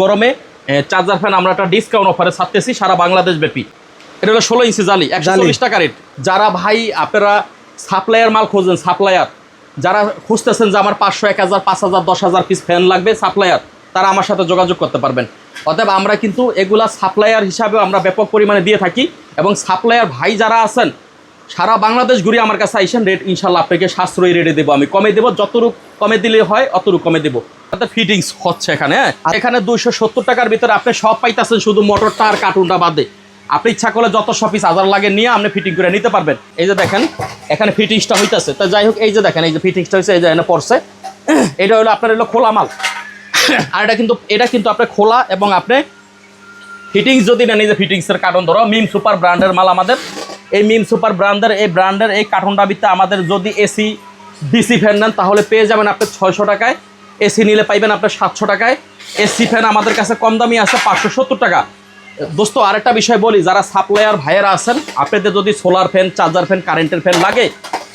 গরমে charger fan আমরা একটা ডিসকাউন্ট অফারে ছাড়তেছি সারা বাংলাদেশ ব্যাপী। এটা হলো ষোলো ইঞ্চি জালি একশো চল্লিশ টাকা রেট যারা ভাই আপনারা সাপ্লায়ার মাল খোঁজেন সাপ্লায়ার যারা খুঁজতেছেন যে আমার পাঁচশো এক হাজার পাঁচ হাজার দশ হাজার পিস ফ্যান লাগবে সাপ্লায়ার তারা আমার সাথে যোগাযোগ করতে পারবেন। অতএব আমরা কিন্তু এগুলা সাপ্লায়ার হিসাবে আমরা ব্যাপক পরিমাণে দিয়ে থাকি এবং সাপ্লায়ার ভাই যারা আছেন সারা বাংলাদেশ ঘুরে আমার কাছে আইসেন রেট ইনশাল্লাহ আপনাকে সাশ্রয়ী রেটে দেবো। আমি কমে দেবো যতটুক কমে দিলে হয় অতটুকু কমে দেবো। তাতে ফিটিংস হচ্ছে এখানে হ্যাঁ? এখানে দুইশো সত্তর টাকার ভিতরে আপনি সব পাইতেছেন শুধু মোটরটা আর কার্টুনটা বাদে। আপনি ইচ্ছা করলে যত সব পিস হাজার লাগে নিয়ে আপনি ফিটিং করে নিতে পারবেন। এই যে দেখেন এখানে ফিটিংসটা হইতেছে। তা যাই হোক এই যে দেখেন এই যে ফিটিংসটা হয়েছে এই যে এখানে পড়ছে। এটা হলো আপনার হলো খোলা মাল। আর এটা কিন্তু এটা কিন্তু আপনার খোলা এবং আপনি ফিটিংস যদি নেন, এই যে ফিটিংসের কার্টন ধরো মিম সুপার ব্র্যান্ডের মাল আমাদের। এই মিম সুপার ব্র্যান্ডের এই ব্র্যান্ডের এই কার্টনটা ভিত্তে আমাদের যদি এসি ডিসি ফ্যান নেন, তাহলে পেয়ে যাবেন আপনি ছয়শো টাকায়। এসি নিলে পাইবেন আপনার সাতশো টাকায়। এসি ফ্যান আমাদের কাছে কম দামি আছে পাঁচশো সত্তর টাকা। দোস্ত, আরেকটা বিষয় বলি, যারা সাপ্লায়ার ভাইয়েরা আছেন, আপনাদের যদি সোলার ফ্যান চার্জার ফ্যান কারেন্টের ফ্যান লাগে,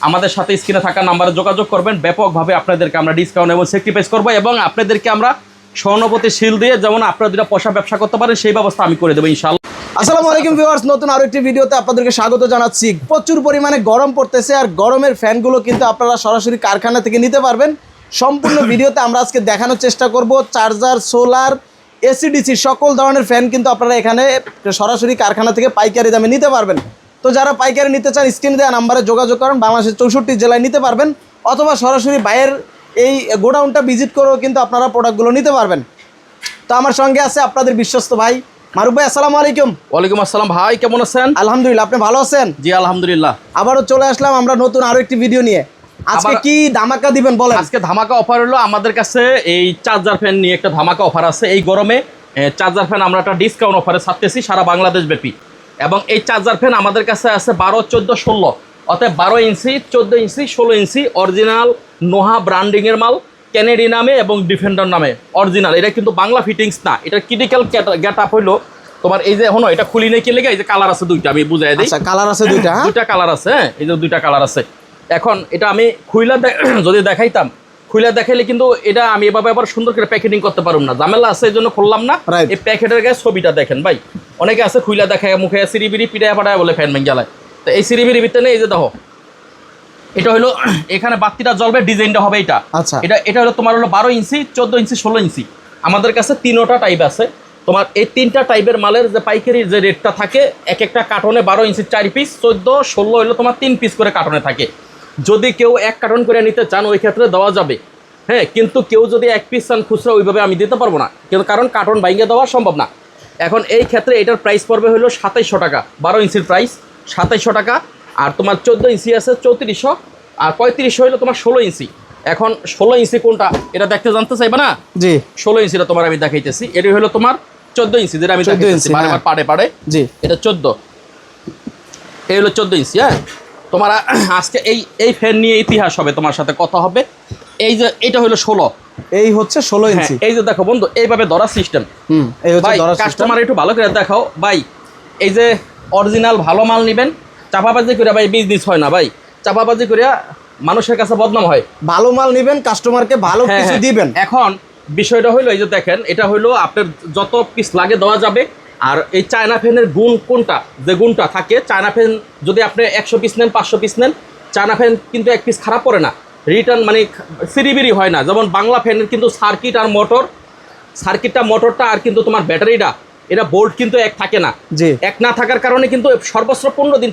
আমাদের সাথে স্ক্রিনে থাকা নাম্বারে যোগাযোগ করবেন। ব্যাপকভাবে আপনাদেরকে আমরা ডিসকাউন্ট এবং সেক্রিফাইস করব এবং আপনাদেরকে আমরা স্বর্ণপতি শিল দিয়ে যেমন আপনারা দুটা পয়সা ব্যবসা করতে পারেন, সেই ব্যবস্থা আমি করে দেবো ইনশাল্লাহ আসসালামু আলাইকুম ভিউয়ার্স, নতুন আরও একটি ভিডিওতে আপনাদেরকে স্বাগত জানাচ্ছি। প্রচুর পরিমাণে গরম পড়তেছে আর গরমের ফ্যানগুলো কিন্তু আপনারা সরাসরি কারখানা থেকে নিতে পারবেন। সম্পূর্ণ ভিডিওতে আমরা আজকে দেখানোর চেষ্টা করব চার্জার, সোলার এসিডিসি সকল ধরনের ফ্যান কিন্তু আপনারা এখানে সরাসরি কারখানা থেকে পাইকারি দামে নিতে পারবেন। তো যারা পাইকারি নিতে চান, স্ক্রিন দেওয়া নাম্বারে যোগাযোগ করেন, বাংলাদেশের চৌষট্টি জেলায় নিতে পারবেন। অথবা সরাসরি বাইরের এই গোডাউনটা ভিজিট করেও কিন্তু আপনারা প্রোডাক্টগুলো নিতে পারবেন। তো আমার সঙ্গে আছে আপনাদের বিশ্বস্ত ভাই। মারুফ ভাই আসসালামু আলাইকুম। ওয়ালাইকুম আসসালাম ভাই কেমন আছেন? আলহামদুলিল্লাহ আপনি ভালো আছেন? জি আলহামদুলিল্লাহ। আবারও চলে আসলাম আমরা নতুন আরও একটি ভিডিও নিয়ে। আজকে কি ধামাকা দিবেন বলেন? আজকে ধামাকা অফার হলো আমাদের কাছে এই চার্জার ফ্যান নিয়ে একটা ধামাকা অফার আছে। এই গরমে চার্জার ফ্যান আমরা একটা ডিসকাউন্ট অফারে ছাড়তেছি সারা বাংলাদেশ ব্যাপী। এবং এই চার্জার ফ্যান আমাদের কাছে আছে বারো চোদ্দ ষোলো। অতএব বারো ইঞ্চি চোদ্দ ইঞ্চি ষোলো ইঞ্চি অরিজিনাল নোহা ব্র্যান্ডিংয়ের মাল ক্যানেডি নামে এবং ডিফেন্ডার নামে অরিজিনাল। এটা কিন্তু বাংলা ফিটিংস না এটা ক্রিটিক্যাল গেট আপ হইল। তোমার এই যে হনো এটা খুলি নেই কি লেগে এই যে কালার আছে দুইটা আমি বুঝাই দিই। আচ্ছা কালার আছে দুইটা হ্যাঁ? দুইটা কালার আছে হ্যাঁ এই যে দুইটা কালার আছে। এখন এটা আমি খুইলা যদি দেখাইতাম খুইলা দেখাইলে কিন্তু এটা আমি এভাবে আবার সুন্দর করে প্যাকেটিং করতে পারুম না। ঝামেলা আছে এই জন্য খুললাম না. এই প্যাকেটের গায়ে ছবিটা দেখেন ভাই। অনেকে আছে খুইলা দেখায় মুখে সিরিবিরি পিটায় পাটায় বলে ফ্যান ভেঙে জ্বালায়। তো এই সিরিবিরি ভিতরে এই যে দেখো এটা হলো এখানে বাতিটা জ্বলবে ডিজাইনটা হবে এটা। আচ্ছা। এটা এটা হলো তোমার হলো বারো ইঞ্চি চোদ্দ ইঞ্চি ষোলো ইঞ্চি। আমাদের কাছে তিনোটা টাইপ আছে। তোমার এই তিনটা টাইপের মালের যে পাইকারির যে রেটটা থাকে এক একটা কার্টনে বারো ইঞ্চি চার পিস চোদ্দ ষোলো হলো তোমার তিন পিস করে কার্টনে থাকে। যদি কেউ এক কার্টন করে নিতে চান ওই ক্ষেত্রে দেওয়া যাবে। হ্যাঁ কিন্তু কেউ যদি এক পিস চান খুচরা ওইভাবে আমি দিতে পারব না। কিন্তু কারণ কার্টন বাইঙ্গে দেওয়া সম্ভব না। এখন এই ক্ষেত্রে এটার প্রাইস পড়বে হলো সাতাইশশো টাকা বারো ইঞ্চির প্রাইস সাতাইশশো টাকা। আর তোমার চোদ্দ ইঞ্চি আছে চৌত্রিশশো আর পঁয়ত্রিশশো হলো তোমার ষোলো ইঞ্চি। এখন ষোলো ইঞ্চি কোনটা এটা দেখতে জানতে চাইবে না? জি। ষোলো ইঞ্চিটা তোমার আমি দেখাইতেছি। এটা হলো তোমার চোদ্দ ইঞ্চি যেটা আমি 14 দেখাইতেছি ইঞ্চি, বারে হ্যাঁ। পাড়ে পাড়ে। জি। এটা চোদ্দ। এই হলো চোদ্দ ইঞ্চি হ্যাঁ? তোমার আজকে এই এই ফ্যান নিয়ে ইতিহাস হবে তোমার সাথে কথা হবে। এই যে এটা হলো ষোলো। এই হচ্ছে ষোলো হ্যাঁ, ইঞ্চি। এই যে দেখো বন্ধু এইভাবে ধরা সিস্টেম হুম এই হচ্ছে। কাস্টমার একটু ভালো করে দেখাও। ভাই এই যে অরিজিনাল ভালো মাল নেবেন চাপাবাজি করে ভাই বিজনেস হয় না ভাই। চাপাবাজি করে মানুষের কাছে বদনাম হয়। ভালো মাল নিবেন কাস্টমারকে ভালো হ্যাঁ, কিছু হ্যাঁ। দিবেন। এখন বিষয়টা হইল এই যে দেখেন এটা হইল আপনার যত পিস লাগে দেওয়া যাবে। আর এই চায়না ফ্যানের গুণ কোনটা? যে গুণটা থাকে চায়না ফ্যান যদি আপনি একশো পিস নেন পাঁচশো পিস নেন চায়না ফ্যান কিন্তু এক পিস খারাপ পড়ে না। রিটার্ন মানে সিরিবিরি হয় না। যেমন বাংলা ফ্যানের কিন্তু সার্কিট আর মোটর সার্কিটটা মোটরটা আর কিন্তু তোমার ব্যাটারিটা এটা বোল্ট কিন্তু এক থাকে না। জি। এক না থাকার কারণে কিন্তু সর্বোচ্চ পনেরো দিন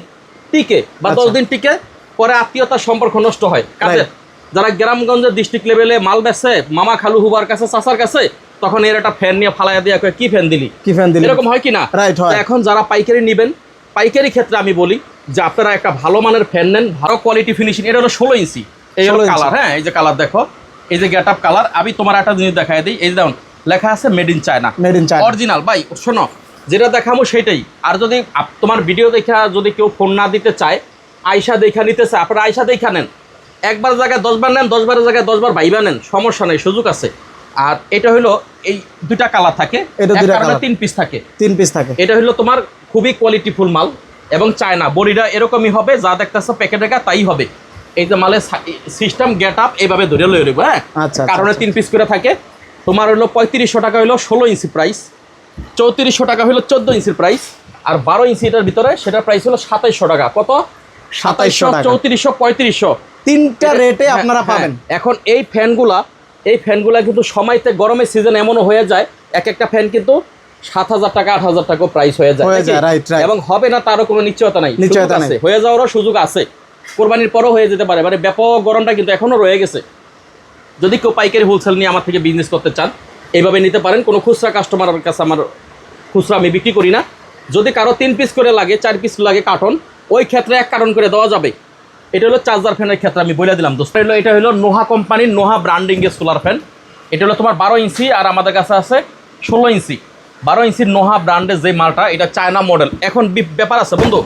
টিকে বা দশ আচ্ছা। দিন টিকে পরে আত্মীয়তার সম্পর্ক নষ্ট হয়। কাজে যারা গ্রামগঞ্জের ডিস্ট্রিক্ট লেভেলে মাল বেচে মামা খালু হুবার কাছে চাচার কাছে তখন এর একটা ফ্যান নিয়ে ফালাইয়া দিয়ে কি ফ্যান দিলি? কি ফ্যান দিলেন এরকম হয় কি না? হয়। এখন যারা পাইকারি নেবেন পাইকারি ক্ষেত্রে আমি বলি যে আপনারা একটা ভালো মানের ফ্যান নেন ভালো কোয়ালিটি ফিনিশিং এটা হলো ষোলো ইঞ্চি। এই হলো কালার হ্যাঁ এই যে কালার দেখো এই যে গেট আপ কালার আমি তোমার একটা জিনিস দেখাই দিই এই যে দেখুন লেখা আছে made in China made in China original ভাই শোনো যেটা দেখাবো সেটাই। আর যদি তোমার ভিডিও দেখা যদি কেউ ফোন না দিতে চায় আয়সা দেখা নিতে চায় আপনারা আয়সা দেখা নেন। একবার জায়গায় দশবার নেন দশবারের জায়গায় দশবার ভাইবা নেন সমস্যা নেই সুযোগ আছে। আর এটা হলো এই দুইটা কালার থাকে। তিন পিস থাকে। তিন পিস থাকে। এটা হলো তোমার খুবই কোয়ালিটিফুল মাল এবং চায়না। বডিটা এরকমই হবে যা দেখতেছে প্যাকেটে তাই হবে। এই যে মালের সিস্টেম গেট আপ এইভাবে ধরে লয়ে নেব হ্যাঁ? আচ্ছা, আচ্ছা, কারণে আচ্ছা। তিন পিস করে থাকে। তোমার হলো পঁয়ত্রিশশো টাকা হলো ষোলো ইঞ্চি প্রাইস চৌত্রিশশো টাকা হলো চোদ্দ ইঞ্চির প্রাইস আর বারো ইঞ্চিটার ভিতরে সেটার প্রাইস হলো সাতাইশশো টাকা। কত? সাতাইশশো চৌত্রিশশো পঁয়ত্রিশশো। তিনটা রেটে হ্যাঁ, আপনারা হ্যাঁ। পাবেন। এখন এই ফ্যানগুলা এই ফ্যানগুলা কিন্তু সময়তে গরমের সিজন এমনও হয়ে যায় এক একটা ফ্যান কিন্তু সাত হাজার টাকা আট হাজার টাকা প্রাইস হয়ে যায়। হয়ে. এবং হবে না তারও কোনো নিশ্চয়তা নাই। নিশ্চয়তা আছে, হয়ে যাওয়ারও সুযোগ আছে। কোরবানির পরও হয়ে যেতে পারে। মানে ব্যাপক গরমটা কিন্তু এখনও রয়ে গেছে। যদি কেউ পাইকারি হোলসেল নিয়ে আমার থেকে বিজনেস করতে চান এইভাবে নিতে পারেন। কোনো খুচরা কাস্টমারের কাছে আমার খুচরা আমি বিক্রি করি না। যদি কারও তিন পিস করে লাগে চার পিস লাগে কার্টন ওই ক্ষেত্রে এক কার্টন করে দেওয়া যাবে। এটা হলো চার্জার ফ্যানের ক্ষেত্রে আমি বলে দিলাম দোস্ত। হলো এটা হলো নোহা কোম্পানির নোহা ব্র্যান্ডিং এর সোলার ফ্যান এটা হলো তোমার বারো ইঞ্চি আর আমাদের কাছে আছে ষোলো ইঞ্চি। বারো ইঞ্চির নোহা ব্র্যান্ডের যে মালটা এটা চায়না মডেল এখন ব্যাপার আছে বন্ধু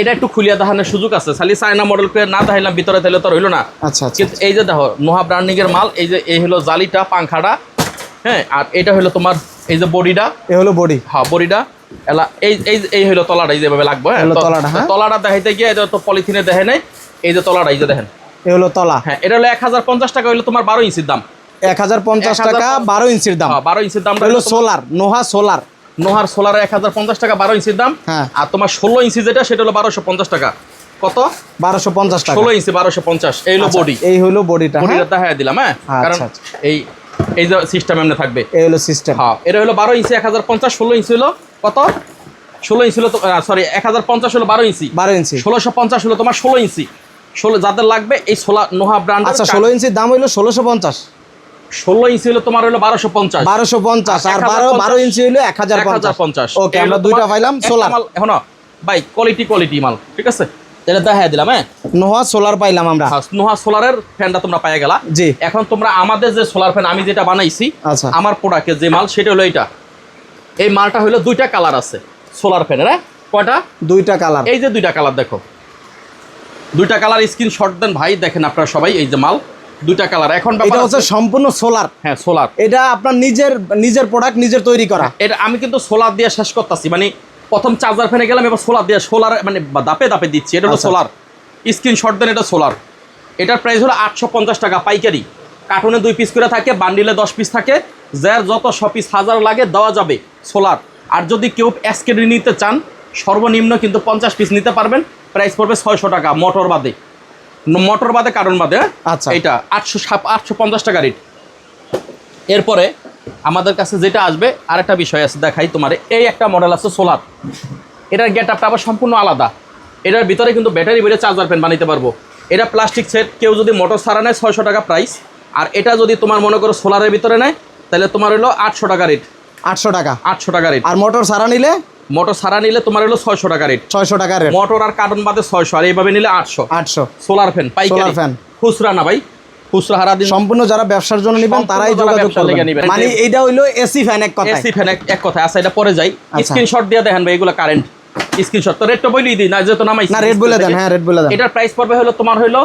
এটা একটু খুলিয়া দেখানোর সুযোগ আছে। খালি চায়না মডেল করে না দেখাইলাম ভিতরে তাহলে তো রইল না। আচ্ছা আচ্ছা এই যে দেখো নোহা ব্র্যান্ডিং এর মাল এই যে এই হলো জালিটা পাংখাটা হ্যাঁ আর এটা হলো তোমার এই যে বডিটা? এ হলো বডি। হ্যাঁ বডিটা। এলা এই এই এই হলো তলাটা এই যেভাবে লাগবে হ্যাঁ তলাটা, হ্যাঁ। তলাটা দেখাইতে গিয়ে এটা তো পলিথিনে দেখে নেই এই যে তলাটা এই যে দেখেন। এ হলো তলা। হ্যাঁ এটা হলো এক হাজার পঞ্চাশ টাকা হলো তোমার বারো ইঞ্চির দাম। এক হাজার পঞ্চাশ টাকা বারো ইঞ্চির দাম। বারো ইঞ্চির দাম হলো সোলার নোহা সোলার। নোহার সোলার এক হাজার পঞ্চাশ টাকা বারো ইঞ্চির দাম। হ্যাঁ। আর তোমার ষোলো ইঞ্চি যেটা সেটা হলো বারোশো পঞ্চাশ টাকা। কত? বারোশো পঞ্চাশ ষোলো ইঞ্চি বারোশো পঞ্চাশ। এই হলো আচ্ছা, বডি। এই হলো বডিটা হ্যাঁ? বডিটা দেখা দিলাম হ্যাঁ? আচ্ছা, কারণ আচ্ছা। এই এই যে সিস্টেম এমনি থাকবে। এই হলো সিস্টেম হ্যাঁ এটা হলো বারো ইঞ্চি এক হাজার পঞ্চাশ ষোলো ইঞ্চি হলো কত? ষোলো ইঞ্চি হলো সরি এক হাজার পঞ্চাশ হলো বারো ইঞ্চি। বারো ইঞ্চি। ষোলোশো পঞ্চাশ হলো তোমার ষোলো ইঞ্চি। ষোলো যাদের লাগবে এই সোলা নোহা ব্র্যান্ড আচ্ছা ষোলো ইঞ্চির দাম হইল ষোলোশো পঞ্চাশ। ষোলো ইঞ্চি হলো তোমার হলো বারোশো পঞ্চাশ। বারোশো পঞ্চাশ আর বারো 1050 বারো ইঞ্চি হলো এক হাজার পঞ্চাশ। ওকে আমরা দুইটা পাইলাম সোলার। এখন ভাই কোয়ালিটি কোয়ালিটি মাল ঠিক আছে? দিলাম হ্যাঁ? নোহা সোলার পাইলাম আমরা। হ্যাঁ, নোহা সোলারের ফ্যানটা তোমরা পাই গেলা। জি। এখন তোমরা আমাদের যে সোলার ফ্যান আমি যেটা বানাইছি আচ্ছা। আমার প্রোডাক্টের যে মাল সেটা হলো এটা এই মালটা হলো দুইটা কালার আছে সোলার ফ্যানের হ্যাঁ? কয়টা? দুইটা কালার। এই যে দুইটা কালার দেখো। দুইটা কালার স্ক্রিনশট দেন ভাই দেখেন আপনারা সবাই এই যে মাল। দুইটা কালার। এখন এটা হচ্ছে সম্পূর্ণ সোলার। হ্যাঁ সোলার। এটা আপনার নিজের নিজের প্রোডাক্ট নিজের তৈরি করা। এটা আমি কিন্তু সোলার দিয়ে শেষ করতেছি মানে প্রথম চার্জার ফ্যানে গেলাম এবার সোলার দিয়ে সোলার মানে দাপে দাপে দিচ্ছি এটা হলো আচ্ছা, সোলার স্ক্রিনশট দেন এটা সোলার এটার প্রাইস হলো আটশো পঞ্চাশ টাকা পাইকারি। কার্টুনে দুই পিস করে থাকে বান্ডিলে দশ পিস থাকে। যার যত শ পিস হাজার লাগে দেওয়া যাবে সোলার আর যদি কেউ এসকেডি নিতে চান সর্বনিম্ন কিন্তু পঞ্চাশ পিস নিতে পারবেন। প্রাইস পড়বে ছয়শো টাকা মোটর বাদে। মোটর বাদে কারণ বাদে হ্যাঁ? আচ্ছা। এটা আটশো আটশো পঞ্চাশ টাকা রেট এরপরে আমাদের কাছে যেটা আসবে আর একটা বিষয় আছে দেখাই তোমার। এই একটা মডেল আছে সোলার এটার গেট আপটা আবার সম্পূর্ণ আলাদা। এটার ভিতরে কিন্তু ব্যাটারি বেড়ে চার্জার প্যান বানাইতে পারব। এটা প্লাস্টিক সেট কেউ যদি মোটর সারা নেয় ছয়শো টাকা প্রাইস আর এটা যদি তোমার মনে করো সোলারের ভিতরে নেয় তাহলে তোমার হলো আটশো টাকা রেট আটশো টাকা। আটশো টাকা রেট আর মোটর সারা নিলে? মোটর সারা নিলে তোমার হলো ছয়শো টাকা রেট ছয়শো টাকা রেট মোটর আর কার্টন বাদে ছয়শো আর এইভাবে নিলে আটশো। আটশো। সোলার ফ্যান পাইকারি। Fan। খুচরা না ভাই। খুচরা হারা দিন। সম্পূর্ণ যারা ব্যবসার জন্য নিবেন তারাই যোগাযোগ করবেন। মানে এইটা হইল এসি ফ্যান এক কথা এসি ফ্যান এক কথা আছে এটা পরে যাই। আচ্ছা। স্ক্রিনশট দিয়ে দেখেন ভাই এগুলো কারেন্ট স্ক্রিনশট তো রেটটা বলেই দিই না যেহেতু নামাই না রেড বলে দেন হ্যাঁ রেড বলে দেন। এটার প্রাইস পড়বে হলো তোমার হলো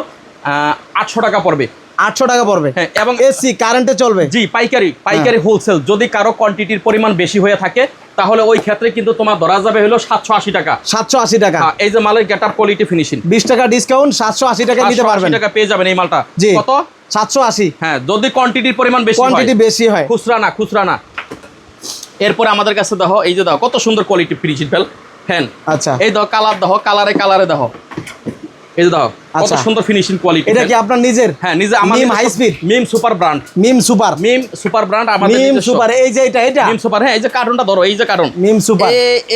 আটশো টাকা পড়বে। আটশো টাকা পড়বে। হ্যাঁ এবং এসি কারেন্টে চলবে। জি পাইকারি পাইকারি হ্যাঁ। হোলসেল যদি কারও কোয়ান্টিটির পরিমাণ বেশি হয়ে থাকে তাহলে ওই ক্ষেত্রে কিন্তু তোমার ধরা যাবে হলো সাতশো আশি টাকা। সাতশো আশি টাকা। হ্যাঁ, এই যে মালের গেট আপ কোয়ালিটি ফিনিশিং বিশ টাকা ডিসকাউন্ট সাতশো আশি টাকা নিতে পারবেন। টাকা পেয়ে যাবেন এই মালটা। কত? সাতশো আশি। হ্যাঁ যদি কোয়ান্টিটির পরিমাণ বেশি হয়। কোয়ান্টিটি বেশি হয়। খুচরা না খুচরা না। এরপরে আমাদের কাছে দেখো এই যে দেখো কত সুন্দর কোয়ালিটি ফিনিশিং ফেল। ফ্যান। আচ্ছা। এই দেখো কালার দেখো কালারে কালারে দেখো। এই দেখো কত আচ্ছা। সুন্দর ফিনিশিং কোয়ালিটি এটা কি আপনার নিজের? হ্যাঁ নিজে আমার Mim high speed Mim super brand Mim super Mim super brand আমাদের মিম সুপার এই যে এটা এটা? মিম সুপার হ্যাঁ এই যে কার্টুনটা ধরো এই যে কার্টুন। মিম সুপার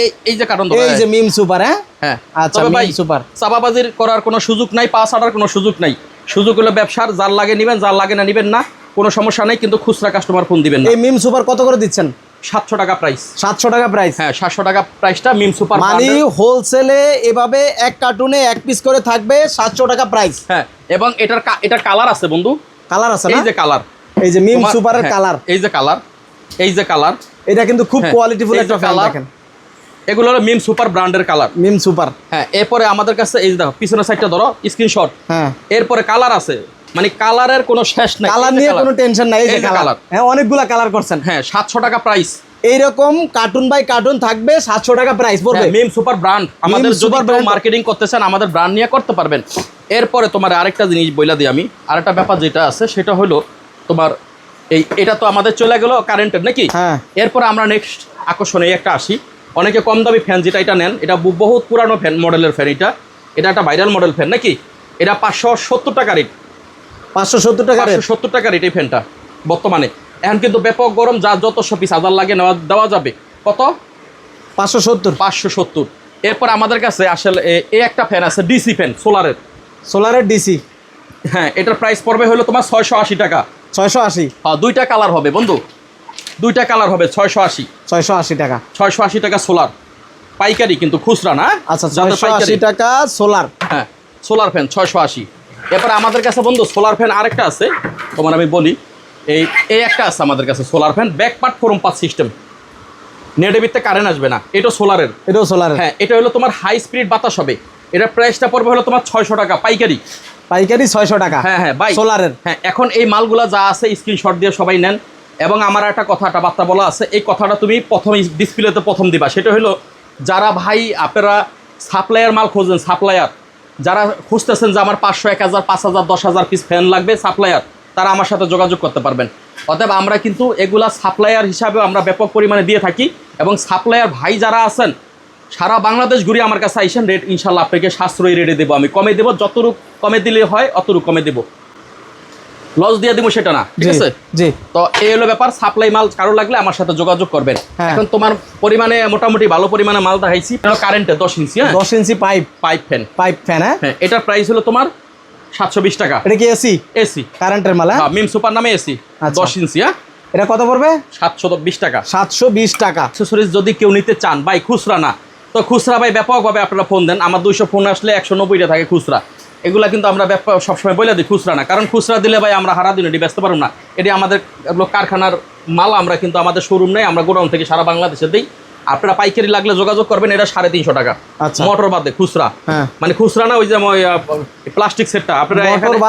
এই এই যে কার্টুন ধরো এই যে মিম সুপার হ্যাঁ? হ্যাঁ। আচ্ছা, মিম সুপার। চাপাবাজির করার কোনো সুযোগ নাই পাস আটার কোনো সুযোগ নাই। সুযোগ হলো ব্যবসার যার লাগে নেবেন যার লাগে না নেবেন না কোনো সমস্যা নেই কিন্তু খুচরা কাস্টমার ফোন দিবেন না। এই মিম সুপার কত করে দিচ্ছেন? সাতশো টাকা প্রাইস সাতশো টাকা প্রাইস হ্যাঁ সাতশো টাকা প্রাইসটা মিম সুপার মানে হোলসেলে এভাবে এক কার্টুনে এক পিস করে থাকবে সাতশো টাকা প্রাইস হ্যাঁ এবং এটার এটার কালার আছে বন্ধু। কালার আছে এই যে কালার এই যে মিম সুপারের হ্যাঁ, কালার এই যে কালার এই যে কালার এটা কিন্তু খুব হ্যাঁ, কোয়ালিটিফুল একটা ফ্যান দেখেন। এগুলো হলো মিম সুপার ব্র্যান্ডের কালার মিম সুপার। হ্যাঁ এরপরে আমাদের কাছে এই দেখো পিছনের সাইডটা ধরো স্ক্রিনশট হ্যাঁ। এরপরে কালার আছে। মানে কালারের কোনো শেষ নাই। কালার নিয়ে কোনো টেনশন নাই এই যে কালার হ্যাঁ অনেকগুলা কালার করছেন। হ্যাঁ সাতশো টাকা প্রাইস এইরকম কার্টুন বাই কার্টুন থাকবে সাতশো টাকা প্রাইস পড়বে। মিম সুপার ব্র্যান্ড আমাদের কেউ brand- মার্কেটিং করতে চান আমাদের ব্র্যান্ড নিয়ে করতে পারবেন। এরপরে তোমার আরেকটা জিনিস বইলা দিই আমি। আরেকটা ব্যাপার যেটা আছে সেটা হলো তোমার এই এটা তো আমাদের চলে গেল কারেন্টের নাকি? হ্যাঁ। এরপর আমরা নেক্সট আকর্ষণে একটা আসি। অনেকে কম দামি ফ্যান যেটা এটা নেন। এটা বহুত পুরানো ফ্যান মডেলের ফ্যান এটা। এটা একটা ভাইরাল মডেল ফ্যান নাকি? এটা পাঁচশো সত্তর টাকা রেট পাঁচশো সত্তর টাকা পাঁচশো সত্তর টাকা রেট এই ফ্যানটা বর্তমানে। এখন কিন্তু ব্যাপক গরম যা যত পিস হাজার লাগে নেওয়া দেওয়া যাবে। কত? পাঁচশো সত্তর। পাঁচশো সত্তর। এরপর আমাদের কাছে আসলে এই একটা ফ্যান আছে ডিসি ফ্যান সোলারের। সোলারের ডিসি। হ্যাঁ এটার প্রাইস পড়বে হলো তোমার ছয়শো আশি টাকা। ছয়শো আশি। হ্যাঁ দুইটা কালার হবে বন্ধু। দুইটা কালার হবে ছয়শো আশি। ছয়শো আশি টাকা। ছয়শো আশি টাকা সোলার। পাইকারি কিন্তু খুচরা না? আচ্ছা ছয়শো আশি টাকা সোলার। হ্যাঁ সোলার ফ্যান ছয়শো আশি। এরপর আমাদের কাছে বন্ধু সোলার ফ্যান আরেকটা আছে। তোমার আমি বলি এই এই একটা আছে আমাদের কাছে সোলার ফ্যান ব্যাক পার্ট ফোরম পাস সিস্টেম নেটের ভিত্তে কারেন্ট আসবে না এটা সোলারের এটাও সোলারের হ্যাঁ এটা হলো তোমার হাই স্পিড বাতাস হবে। এটার প্রাইসটা পড়বে হলো তোমার ছয়শো টাকা পাইকারি। পাইকারি ছয়শো টাকা। হ্যাঁ হ্যাঁ বাই সোলারের হ্যাঁ এখন এই মালগুলা যা আছে স্ক্রিনশট দিয়ে সবাই নেন। এবং আমার একটা কথা একটা বার্তা বলা আছে এই কথাটা তুমি প্রথম ডিসপ্লেতে প্রথম দিবা। সেটা হলো যারা ভাই আপনারা সাপ্লায়ার মাল খোঁজেন সাপ্লায়ার যারা খুঁজতেছেন যে আমার পাঁচশো, এক হাজার, পাঁচ হাজার, দশ হাজার পিস ফ্যান লাগবে সাপ্লায়ার তারা আমার সাথে যোগাযোগ করতে পারবেন। অতএব আমরা কিন্তু এগুলা সাপ্লায়ার হিসাবে আমরা ব্যাপক পরিমাণে দিয়ে থাকি এবং সাপ্লায়ার ভাই যারা আছেন, সারা বাংলাদেশ ঘুরে আমার কাছে আইসেন রেট ইনশাল্লাহ আপনাকে সাশ্রয়ী রেটে দেবো। আমি কমে দেবো, যতটুকু কমে দিলে হয়, অতটুকু কমে দেবো। লস দিয়ে দিব সেটা না ঠিক আছে? জি। তো এই হলো ব্যাপার সাপ্লাই মাল কারও লাগলে আমার সাথে যোগাযোগ করবেন। হ্যাঁ। এখন তোমার পরিমাণে মোটামুটি ভালো পরিমাণে মাল দেখাইছি কারেন্টে দশ ইঞ্চি হ্যাঁ? দশ inch pipe pipe fan pipe fan হ্যাঁ? হ্যাঁ এটার প্রাইস হলো তোমার সাতশো বিশ টাকা। এটা কি এসি এসি কারেন্টের মাল হ্যাঁ? মিম সুপার নামে এসি আচ্ছা। দশ ইঞ্চি হ্যাঁ? এটা কত পড়বে? সাতশো বিশ টাকা। সাতশো বিশ টাকা। অ্যাক্সেসরিজ যদি কেউ নিতে চান ভাই খুচরা না। তো খুচরা ভাই ব্যাপকভাবে আপনারা ফোন দেন। আমার দুইশো ফোন আসলে একশো নব্বইটা থাকে খুচরা। এগুলা কিন্তু আমরা সবসময় বলে দিই খুচরা না। কারণ খুচরা দিলে ভাই আমরা হারা দিন এটি ব্যস্ত পারব না। এটি আমাদের কারখানার মাল আমরা কিন্তু আমাদের শোরুম নেই আমরা গোডাউন থেকে সারা বাংলাদেশে দিই। আপনারা পাইকারি লাগলে যোগাযোগ করবেন এটা সাড়ে তিনশো টাকা। আচ্ছা। মোটর বাদে খুচরা। হ্যাঁ। মানে খুচরা না ওই যে প্লাস্টিক সেটটা আপনারা এখানে-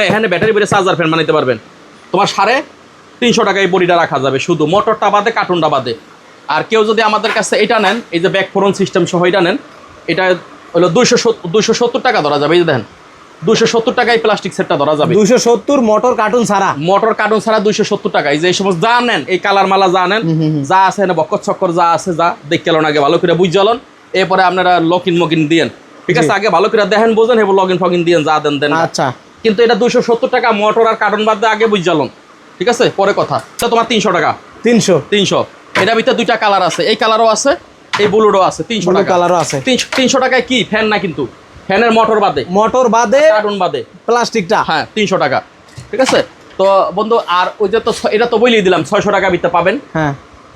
এখানে- ব্যাটারি বেড়ে চার্জার ফ্যান বানাইতে পারবেন। তোমার সাড়ে তিনশো টাকায় এই বডিটা রাখা যাবে শুধু। মোটরটা বাদে কার্টুনটা বাদে। আর কেউ যদি আমাদের কাছে এটা নেন এই যে ব্যাক ফোরন সিস্টেম সহ এটা নেন এটা হলো দুইশো দুইশো সত্তর টাকা ধরা যাবে এই দেখেন। দুইশো সত্তর টাকায় প্লাস্টিক সেটটা ধরা যাবে। দুশো সত্তর মোটর কার্টুন ছাড়া। মোটর কার্টুন ছাড়া দুইশো সত্তর টাকা। এই যে এই সমস্ত যা নেন এই কালার মালা যা নেন যা আছে না বক্কর চক্কর যা আছে যা দেখে লন আগে ভালো করে বুঝ জ্বলন এরপরে আপনারা লকিন মকিন দিয়েন। ঠিক আছে আগে ভালো করে দেখেন বোঝেন এবার লগিন ফগিন দিয়েন যা দেন দেন আচ্ছা। কিন্তু এটা দুইশো সত্তর টাকা মোটর আর কার্টুন বাদ দিয়ে আগে বুঝ জ্বলন ঠিক আছে পরে কথা। তোমার তিনশো টাকা। তিনশো। তিনশো। এটার ভিতরে দুইটা কালার আছে। এই কালারও আছে এই ব্লুরও আছে তিনশো টাকা। কালারও আছে। তিনশো টাকায় কি? ফ্যান না কিন্তু? ফ্যানের মোটর বাদে। মোটর বাদে কার্টুন বাদে। প্লাস্টিকটা হ্যাঁ তিনশো টাকা। ঠিক আছে? তো বন্ধু আর ওই যে তো এটা তো বইলেই দিলাম ছয়শো টাকা বিতে পাবেন। হ্যাঁ।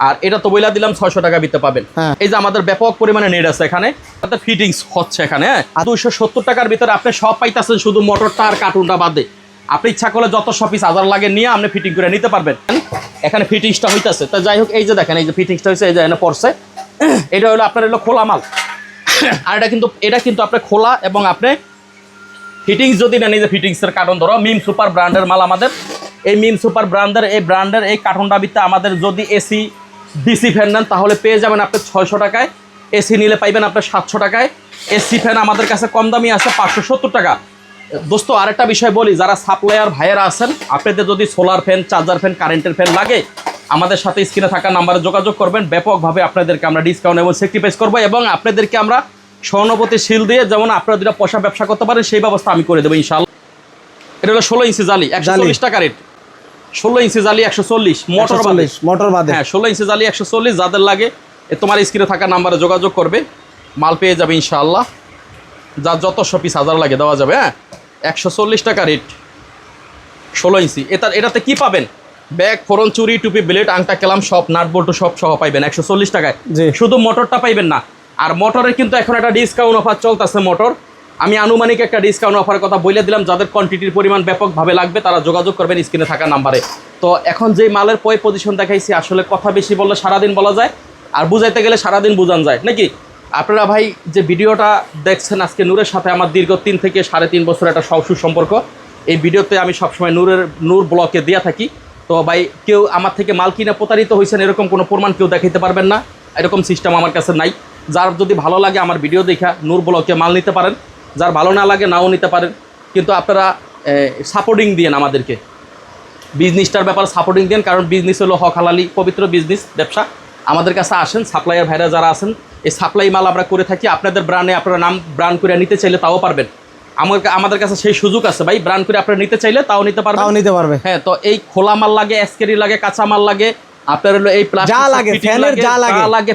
আর এটা তো বইলা দিলাম ছয়শো টাকা বিতে পাবেন। হ্যাঁ। এই যে আমাদের ব্যাপক পরিমাণে নেট আছে এখানে তাতে ফিটিংস হচ্ছে এখানে হ্যাঁ? দুইশো সত্তর টাকার ভিতরে আপনি সব পাইতেছেন শুধু মোটরটা আর কার্টুনটা বাদে। আপনি ইচ্ছা করলে যত সব পিস হাজার লাগে নিয়ে আপনি ফিটিং করে নিতে পারবেন। এখানে ফিটিংসটা হইতাছে। তো যাই হোক এই যে দেখেন এই যে ফিটিংসটা হয়েছে এই যে এখানে পড়ছে। এটা হলো আপনার হলো খোলা মাল। আর এটা কিন্তু এটা কিন্তু আপনার খোলা এবং আপনি ফিটিংস যদি নেন, এই যে ফিটিংসের কার্টন ধরো মিম সুপার ব্র্যান্ডের মাল আমাদের। এই মিম সুপার ব্র্যান্ডের এই ব্র্যান্ডের এই কার্টনটা ভিত্তে আমাদের যদি এসি, ডিসি ফ্যান নেন, তাহলে পেয়ে যাবেন আপনি ছয়শো টাকায়। এসি নিলে পাইবেন আপনার সাতশো টাকায়। এসি ফ্যান আমাদের কাছে কম দামি আছে পাঁচশো সত্তর টাকা। দোস্ত, আরেকটা বিষয় বলি, যারা সাপ্লায়ার ভাইয়েরা আছেন, আপনাদের যদি সোলার ফ্যান চার্জার ফ্যান কারেন্টের ফ্যান লাগে আমাদের সাথে স্ক্রিনে থাকা নাম্বারে যোগাযোগ করবেন। ব্যাপকভাবে আপনাদেরকে আমরা ডিসকাউন্ট এবং সেক্রিফাইস করব এবং আপনাদেরকে আমরা সহানুভূতি শিল দিয়ে যেমন আপনারা দুটা পয়সা ব্যবসা করতে পারেন সেই ব্যবস্থা আমি করে দেবো ইনশাল্লাহ এটা হলো ষোলো ইঞ্চি জালি একশো চল্লিশ টাকা রেট ষোলো ইঞ্চি জালি একশো চল্লিশ মোটর 140 মোটর বাদে। হ্যাঁ ষোলো ইঞ্চি জালি একশো চল্লিশ যাদের লাগে এ তোমার স্ক্রিনে থাকা নাম্বারে যোগাযোগ করবে মাল পেয়ে যাবে ইনশাআল্লাহ। যা যত পিস হাজার লাগে দেওয়া যাবে হ্যাঁ একশো চল্লিশ টাকা রেট ষোলো ইঞ্চি এটা এটাতে কি পাবেন? ব্যাগ ফোরন চুরি টুপি ব্লেড আংটা কেলাম সব নাট বল্টু সব সহ পাইবেন। একশো চল্লিশ টাকায়। শুধু মোটরটা পাইবেন না আর মোটরের কিন্তু এখন একটা ডিসকাউন্ট অফার চলতেছে মোটর। আমি আনুমানিক একটা ডিসকাউন্ট অফারের কথা বলে দিলাম যাদের কোয়ান্টিটির পরিমাণ ব্যাপকভাবে লাগবে তারা যোগাযোগ করবেন স্ক্রিনে থাকা নাম্বারে। তো এখন যে মালের পয় পজিশন দেখাইছি আসলে কথা বেশি বললে সারাদিন বলা যায় আর বুঝাইতে গেলে সারাদিন বুঝান যায় নাকি? আপনারা ভাই যে ভিডিওটা দেখছেন আজকে নূরের সাথে আমার দীর্ঘ তিন থেকে সাড়ে তিন বছর একটা সব সুসম্পর্ক এই ভিডিওতে আমি সবসময় নূরের নূর ব্লকে দেওয়া থাকি। তো ভাই, কেউ আমার থেকে মাল কিনে প্রতারিত হয়েছেন এরকম কোনো প্রমাণ কেউ দেখাইতে পারবেন না। এরকম সিস্টেম আমার কাছে নাই। যার যদি ভালো লাগে আমার ভিডিও দেখা, নূর ব্লকে মাল নিতে পারেন। যার ভালো না লাগে, নাও নিতে পারেন। কিন্তু আপনারা সাপোর্টিং দিয়েন আমাদেরকে। বিজনেসটার ব্যাপারে সাপোর্টিং দেন কারণ বিজনেস হলো হক হালালি, পবিত্র বিজনেস ব্যবসা। আমাদের কাছে আসেন সাপ্লায়ার ভাইরা যারা আছেন, এই সাপ্লাই মাল আমরা করে থাকি। আপনাদের ব্র্যান্ডে আপনারা নাম ব্র্যান্ড করে নিতে চাইলে তাও পারবেন। আমার আমাদের কাছে সেই সুযোগ আছে। ভাই ব্রান্ড করে আপনারা নিতে চাইলে তাও নিতে পারবে তাও নিতে পারবে। হ্যাঁ তো এই খোলা মাল লাগে এসকেরি লাগে কাঁচা মাল লাগে আপনার হলো এই plastic যা লাগে, ফ্যানের যা লাগে। যা লাগে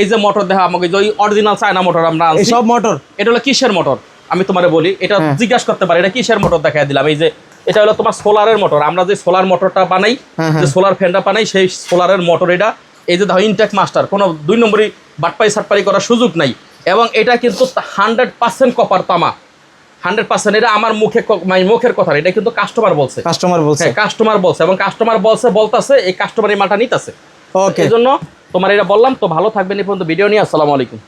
এই যে মোটর দেখা আমাকে যে অরিজিনাল চায়না মোটর আমরা এই সব মোটর এটা হলো কিসের মোটর আমি তোমারে বলি এটা হ্যাঁ। জিজ্ঞাসা করতে পারি এটা কিসের মোটর দেখাই দিলাম? এই যে এটা হলো তোমার সোলারের মোটর আমরা যে সোলার মোটরটা বানাই হ্যাঁ, হ্যাঁ। যে সোলার ফ্যানটা বানাই সেই সোলারের মোটর এটা। এই যে দেখো ইনটেক মাস্টার কোনো দুই নম্বরই বাটপাই সাটপাই করার সুযোগ নাই। এবং এটা কিন্তু হান্ড্রেড পার্সেন্ট কপার তামা। হান্ড্রেড পার্সেন্ট এটা আমার মুখে মানে মুখের কথা এটা কিন্তু কাস্টমার বলছে। কাস্টমার বলছে। হ্যাঁ কাস্টমার বলছে এবং কাস্টমার বলছে বলতেছে এই কাস্টমার এই মালটা নিতেছে। ওকে এই জন্য তোমার এটা বললাম তো ভালো থাকবেন এই পর্যন্ত ভিডিও নিয়ে আসসালামু আলাইকুম।